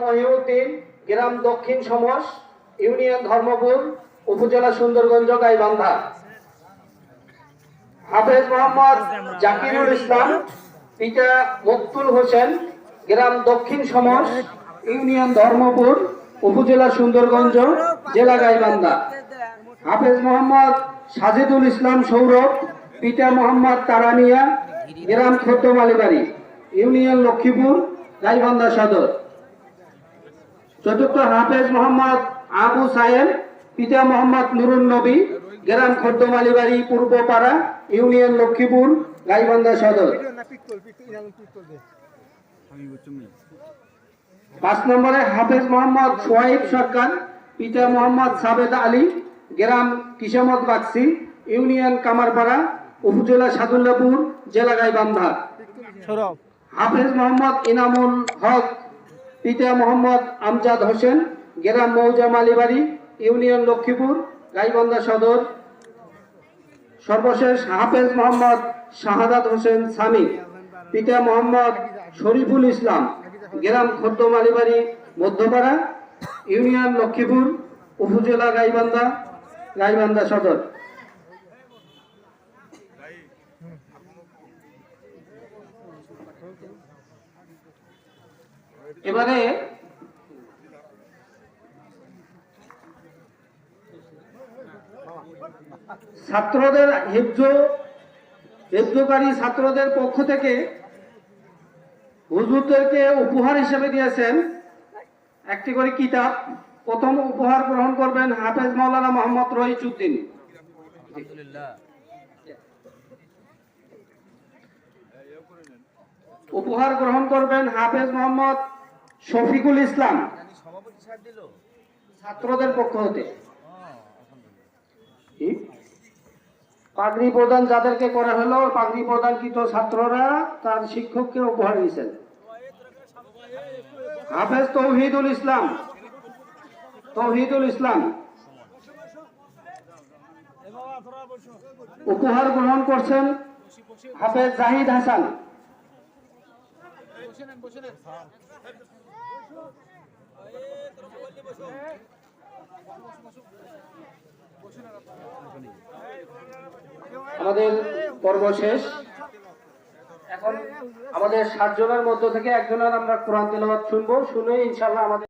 মহিউদ্দিন, গ্রাম দক্ষিণ সমস, ইউনিয়ন ধর্মপুর, উপজেলা সুন্দরগঞ্জ, গাইবান্ধা। হাফেজ মোহাম্মদ জাকিরুল ইসলাম, পিতা মকতুল হোসেন, গ্রাম দক্ষিণ সমস, ইউনিয়ন ধর্মপুর, উপজেলা সুন্দরগঞ্জ, জেলা গাইবান্ধা। হাফেজ মোহাম্মদ সাজিদুল ইসলাম সৌরভ, পিতা মোহাম্মদ তারানিয়া, গ্রাম ছোট মালিবাড়ি ইউনিয়ন লক্ষ্মীপুর, গাইবান্ধা সদর। চতুর্থ হাফেজ মোহাম্মদ আবু সায়েম পিতা মোহাম্মদ নুরুন নবী গ্রাম খদ্দমালিবাড়ি পূর্বপাড়া ইউনিয়ন লক্ষ্মীপুর গাইবান্ধা সদর। পাঁচ নম্বরে হাফেজ মোহাম্মদ সোহাইব সরকার পিতা মোহাম্মদ সাবেদ আলী গ্রাম কিসামত বাক্সি ইউনিয়ন কামারপাড়া উপজেলা সাদুল্লাপুর জেলা গাইবান্ধা। হাফেজ মোহাম্মদ ইনামুল হক পিতা মোহাম্মদ আমজাদ হোসেন, গ্রাম মৌজা মালিবাড়ি, ইউনিয়ন লক্ষ্মীপুর, গাইবান্ধা সদর। সর্বশেষ হাফেজ মোহাম্মদ শাহাদাত হোসেন সামি পিতা মোহাম্মদ শরীফুল ইসলাম, গ্রাম খদ্দ মালিবাড়ি, মধ্যপাড়া, ইউনিয়ন লক্ষ্মীপুর, উপজেলা গাইবান্ধা গাইবান্ধা সদর। এবারে ছাত্রদের হেফজ হেফজকারী ছাত্রদের পক্ষ থেকে হুজুরদেরকে উপহার হিসেবে দিয়েছেন একটি করে কিতাব। প্রথম উপহার গ্রহণ করবেন হাফেজ মাওলানা মোহাম্মদ রহিচুদ্দিন। উপহার গ্রহণ করবেন হাফেজ মোহাম্মদ শফিকুল ইসলাম। ছাত্রদের পক্ষ হতে। কি? পাগড়ি প্রদান যাদেরকে করা হলো পাগড়ি প্রদানকৃত ছাত্ররা তার শিক্ষককে উপহার দিয়েছেন। হাফেজ তৌহিদুল ইসলাম। তৌহিদুল ইসলাম। উপহার গ্রহণ করছেন হাফেজ জাহিদ হাসান। আমাদের পর্ব শেষ। এখন আমাদের সাতজনের মধ্য থেকে একজনের আমরা কোরআন তেলাবাদ শুনব শুনে ইনশাল্লাহ আমাদের